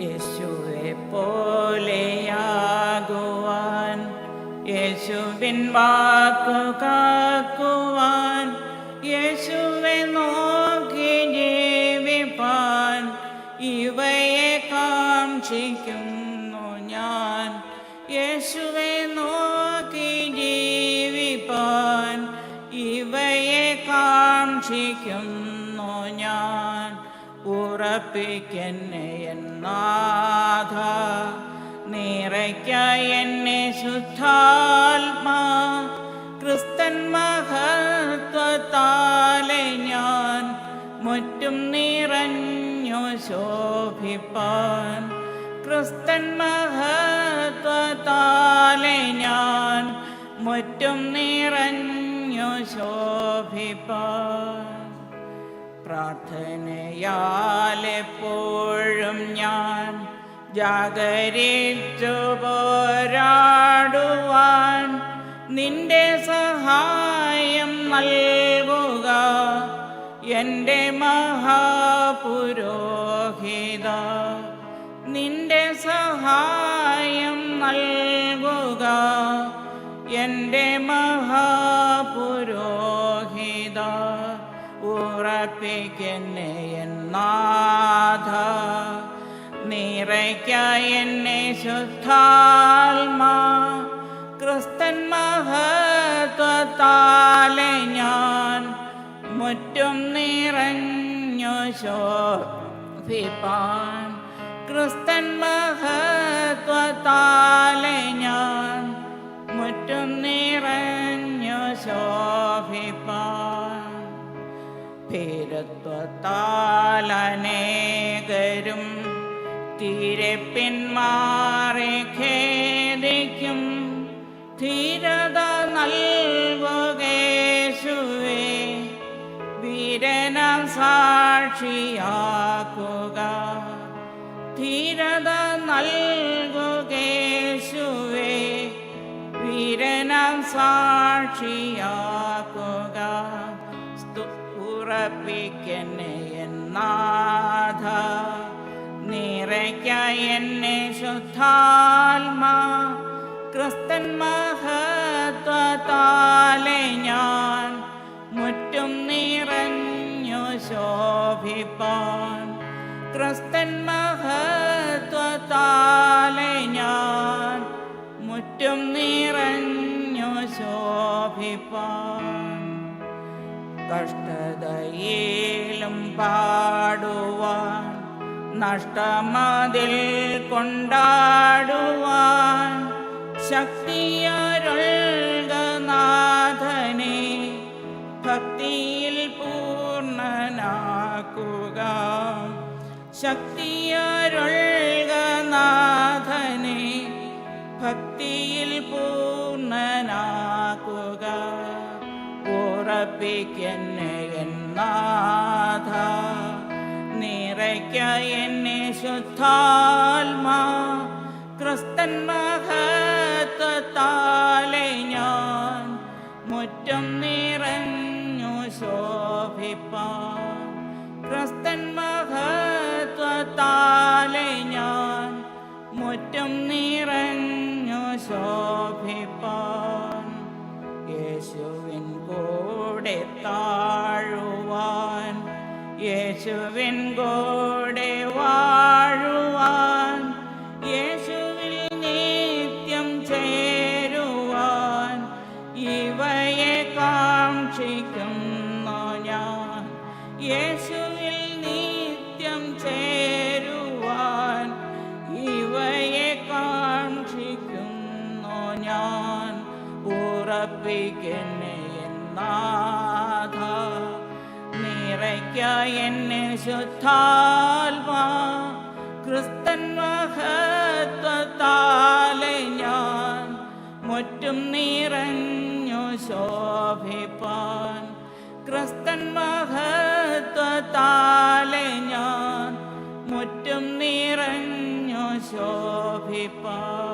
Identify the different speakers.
Speaker 1: യേശുവെ പോലെയാകുവാൻ യേശുവിൻ വാക്കു കാക്കുവാൻ യേശുവെ നോക്കി ജീവിപ്പാൻ ഇവയെ കാക്ഷിക്കുന്നു ഞാൻ. യേശുവെ നോക്കി ജീവിപ്പാൻ ഇവയെ കാക്ഷിക്കുന്നു ഞാൻ. ഉറപ്പിക്കെന്നെ എന്നാഥ നിറയ്ക്ക എന്നെ ശുദ്ധാത്മാ. ക്രിസ്തൻ മഹത്വത്താലെ ഞാൻ മുറ്റും നിറഞ്ഞു ശോഭിപ്പാൻ. ക്രിസ്തൻ മഹത്വത്താലെ ഞാൻ മുറ്റും നിറഞ്ഞു ശോഭിപ്പാൻ. പ്രാർത്ഥനയാലെപ്പോഴും ജാഗരിച്ചു പോരാടുവാൻ നിന്റെ സഹായം നൽകുക. എന്റെ മഹാപുരോഹിത നിന്റെ സഹായം നൽകുക. എന്റെ മഹാപുരോഹിത ഉറപ്പിക്കുന്നേ എന്നാഥ നിറയ്ക്ക എന്നെ ശുദ്ധാൽമാ ക്രിസ്തൻ മഹത്വത്താലെ ഞാൻ മുറ്റും നിറഞ്ഞു ശോഭിപ്പാൻ ക്രിസ്തൻ മഹത്വത്താലെ ഞാൻ മുറ്റും നിറഞ്ഞു ശോഭിപ്പാൻ ഭീരത്വത്താലനേകരും തീരെ പിന്മാറി ഖേദിക്കും. ധീരത നൽകുകേശുവേ വീരനം സാക്ഷിയാക്കുക. ധീരത നൽകുകേശുവേ വീരനം സാക്ഷിയാക്കുക. ഉറപ്പിക്കെന്നെ എന്നാഥ നിറയ്ക്ക എന്നെ ശുദ്ധാത്മാ ക്രിസ്തൻ മഹത്വത്താലെ ഞാൻ മുറ്റും നിറഞ്ഞു ശോഭിപ്പാൻ. ക്രിസ്തൻ മഹത്വത്താലെ ഞാൻ മുറ്റും നിറഞ്ഞു ശോഭിപ്പാൻ. കഷ്ടതയിലും പാടുവാൻ നഷ്ടമതിൽ കൊണ്ടാടുവാൻ ശക്തിയരുൾഗനാഥനെ ഭക്തിയിൽ പൂർണനാക്കുക ശക്തിയരുൾഗനാഥനെ ഭക്തിയിൽ പൂർണനാക്കുക ഉറപ്പിക്കെന്നെ എന്നെ ശുദ്ധാത്മാ ക്രിസ്തൻ മഹത്വത്താലെ ഞാൻ മുറ്റം നിറഞ്ഞു ശോഭിപ്പാൻ. ക്രിസ്തൻ മഹത്വത്താലെ ഞാൻ മുറ്റം നിറഞ്ഞു ശോഭിപ്പാൻ. യേശുവിൻ കൂടെ താഴുവാൻ യേശുവിൻ കൂടെ ഉറപ്പിക്കെന്നെ എന്നാഥ നിറയ്ക്ക എന്നെ ശുദ്ധാത്മാ. ക്രിസ്തൻ മഹത്വത്താലെ ഞാൻ മുറ്റും നിറഞ്ഞു ശോഭിപ്പാൻ. ക്രിസ്തൻ മഹത്വത്താലെ ഞാൻ മുറ്റും നിറഞ്ഞു ശോഭിപ്പാൻ.